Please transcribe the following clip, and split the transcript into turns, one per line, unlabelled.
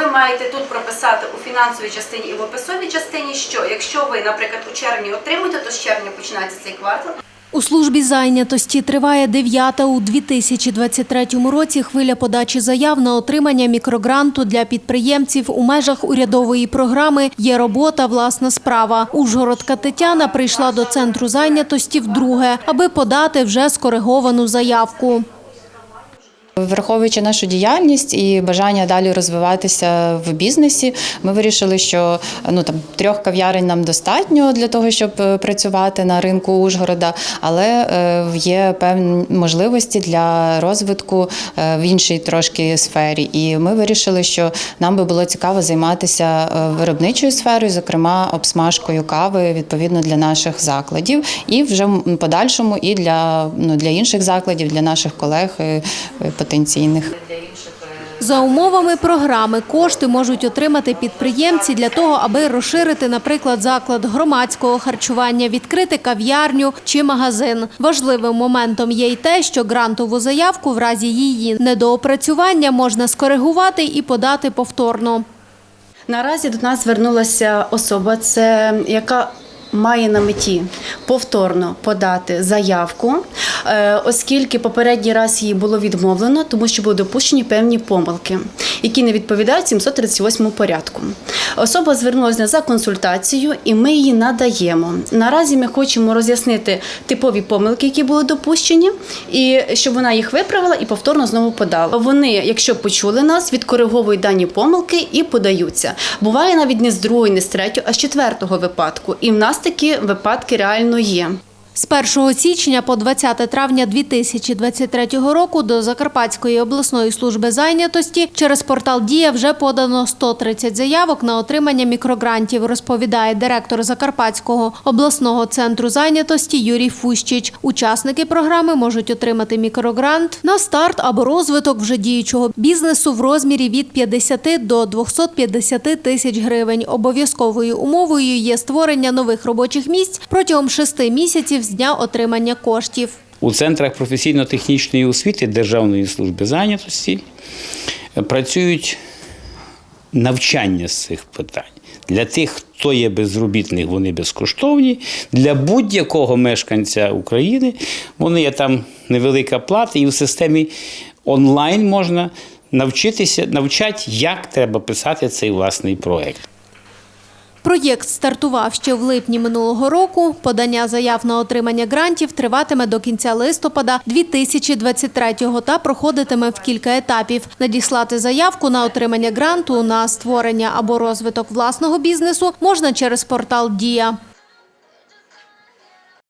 ви маєте тут прописати у фінансовій частині і в описовій частині, що якщо ви, наприклад, у червні отримуєте, то з червня починається цей квартал.
У службі зайнятості триває дев'ята у 2023 році хвиля подачі заяв на отримання мікрогранту для підприємців у межах урядової програми Є робота, власна справа. Ужгородка Тетяна прийшла до центру зайнятості вдруге, аби подати вже скориговану заявку.
Враховуючи нашу діяльність і бажання далі розвиватися в бізнесі, ми вирішили, що ну там трьох кав'ярень нам достатньо для того, щоб е, працювати на ринку Ужгорода, але е, є певні можливості для розвитку е, в іншій трошки сфері. І ми вирішили, що нам би було цікаво займатися виробничою сферою, зокрема обсмажкою кави відповідно для наших закладів, і вже подальшому і для ну для інших закладів, для наших колег потенційних.
За умовами програми кошти можуть отримати підприємці для того, аби розширити, наприклад, заклад громадського харчування, відкрити кав'ярню чи магазин. Важливим моментом є й те, що грантову заявку в разі її недоопрацювання можна скоригувати і подати повторно.
Наразі до нас звернулася особа, це яка має на меті повторно подати заявку, оскільки попередній раз їй було відмовлено, тому що були допущені певні помилки, які не відповідають 738 порядку. Особа звернулася за консультацією, і ми її надаємо. Наразі ми хочемо роз'яснити типові помилки, які були допущені, і щоб вона їх виправила і повторно знову подала. Вони, якщо почули нас, відкориговують дані помилки і подаються. Буває навіть не з другої, не з третього, а з четвертого випадку. І в нас такі випадки реально є.
З 1 січня по 20 травня 2023 року до Закарпатської обласної служби зайнятості через портал Дія вже подано 130 заявок на отримання мікрогрантів, розповідає директор Закарпатського обласного центру зайнятості Юрій Фущич. Учасники програми можуть отримати мікрогрант на старт або розвиток вже діючого бізнесу в розмірі від 50 до 250 тисяч гривень. Обов'язковою умовою є створення нових робочих місць протягом шести місяців з дня отримання коштів.
У центрах професійно-технічної освіти Державної служби зайнятості працюють навчання з цих питань. Для тих, хто є безробітних, вони безкоштовні. Для будь-якого мешканця України вони є там невелика плата, і в системі онлайн можна навчитися, навчати, як треба писати цей власний проект.
Проєкт стартував ще в липні минулого року. Подання заяв на отримання грантів триватиме до кінця листопада 2023-го та проходитиме в кілька етапів. Надіслати заявку на отримання гранту на створення або розвиток власного бізнесу можна через портал Дія.